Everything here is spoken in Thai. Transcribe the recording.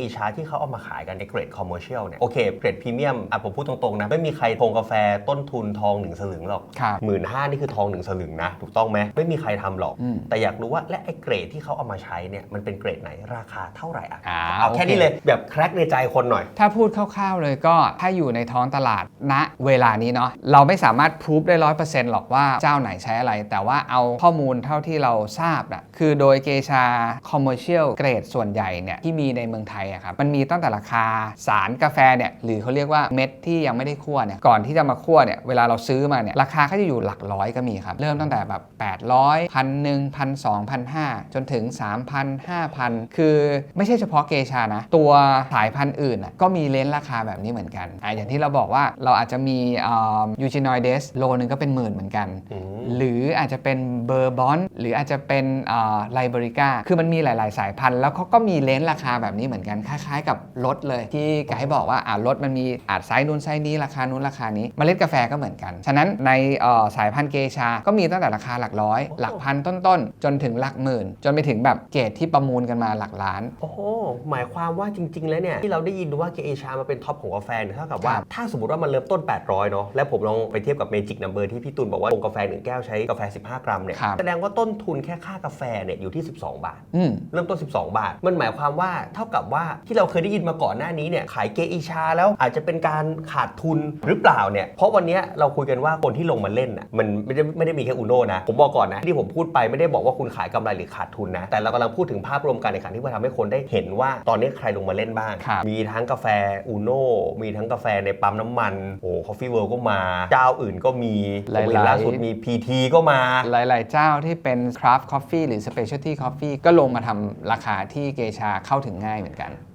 อิชาที่เขาเอามาขายกันในเกรดคอมเมอร์เชียลเนี่ยโอเคเกรดพรีเมียมอะผมพูดตรงๆนะ ไม่มีใครทงกาแฟต้นทุนทองหนึ่งสลึงหรอกครับหมื่นห้านี่คือทองหนึ่งสลึงนะ ถูกต้องไหมไม่มีใครทำหรอกอืมแต่อยากรู้ว่าและไอ้เกรดที่เขาเอามาใช้เนี่ยมันเป็นเกรดไหนราคาเท่าไหร่อะอ่าเอาแค่โอเคนี้เลยแบบแครกในใจคนหน่อย ถ้าพูดคร่าวๆเลยก็ถ้าอยู่ในท้องตลาดณเวลานี้เนาะเราไม่สามารถพิสูจได้ร้อยเปอร์เซ็นต์หรอกว่าเจ้าไหนใช้อะไร แต่ว่าเอาข้อมูลเท่าที่เราทราบนะคือโดยเกชาคอมเมอร์เชียลเกรดส่วนใหญ่เนี่ยที่มีในเมืองไทยอะครับมันมีตั้งแต่ราคาสารกาแฟเนี่ยหรือเขาเรียกว่าเม็ดที่ยังไม่ได้คั่วเนี่ยก่อนที่จะมาคั่วเนี่ยเวลาเราซื้อมาเนี่ยราคาก็จะอยู่หลักร้อยก็มีครับเริ่มตั้งแต่แบบ800พันหนึ่งพันสองพันห้าจนถึง 3,000 5,000 คือไม่ใช่เฉพาะเกชานะ ตัวสายพันธุ์อื่นน่ะก็มีเลนส์ราคาแบบนี้เหมือนกันอะอย่างที่เราบอกว่าเราอาจจะมียูจินอยเดสโลนึงก็เป็นหมื่นเหมือนกันอืมหรืออาจจะเป็นเบอร์บอนหรืออาจจะเป็นไลบริก้าคือมันมีหลาย ๆ สายพันธุ์แล้วเขาก็มีเลนส์ราคาแบบนี้เหมือนกันคล้ายๆ กับรถเลย ที่ไกด์บอกว่าอ่ารถมันมีอาจไซส์นู้นไซส์นี้ราคานู้นราคานี้เมล็ดกาแฟก็เหมือนกัน ฉะนั้นในเอ่อสายพันธุ์เกชา ก็มีตั้งแต่ราคาหลักร้อย หลักพันต้นๆ จนถึงหลักหมื่น จนไปถึงแบบเกรดที่ประมูลกันมาหลักล้าน โอ้โห หมายความว่าจริง ๆ แล้วเนี่ย ที่เราได้ยินว่าเกเอชามาเป็นท็อปของกาแฟเนี่ยเท่ากับว่าครับถ้าสมมติว่ามันเริ่มต้น 800 เนาะแล้วผมลองไปเทียบกับเมจิกนัมเบอร์ที่พี่ตุลบอกว่าชงกาแฟหนึ่งแก้วใช้กาแฟ 15 กรัมเนี่ยครับแสดงว่าต้นทุนแค่ค่ากาแฟเนี่ยอยู่ที่ 12 บาทอืมเริ่มต้น 12 บาท มันหมายความว่าเท่ากับว่าที่เราเคยได้ยินมาก่อนหน้านี้เนี่ยขายเกอิชาแล้วอาจจะเป็นการขาดทุนหรือเปล่าเนี่ยเพราะวันเนี้ยเราคุยกันว่าคนที่ลงมาเล่นน่ะมันไม่ได้ไม่ได้มีแค่อุโน่นะผมบอกก่อนนะที่ผมพูดไปไม่ได้บอกว่าคุณขายกำไรหรือขาดทุนนะแต่เรากำลังพูดถึงภาพรวมการแข่งขันที่มาทำให้คนได้เห็นว่าตอนนี้ใครลงมาเล่นบ้างครับมีทั้งกาแฟอุโน่มีทั้งกาแฟในปั๊มน้ำมันโอ้คอฟฟี่เวิร์ก็มา เจ้าอื่นก็มีหลายๆผมเห็นล่าสุดมี PT ก็มา หลาย ๆ เจ้าที่เป็น craft coffee หรือ specialty coffee ก็ลงมาทำราคาที่เกชาเข้าถึงง่ายเหมือนกัน time.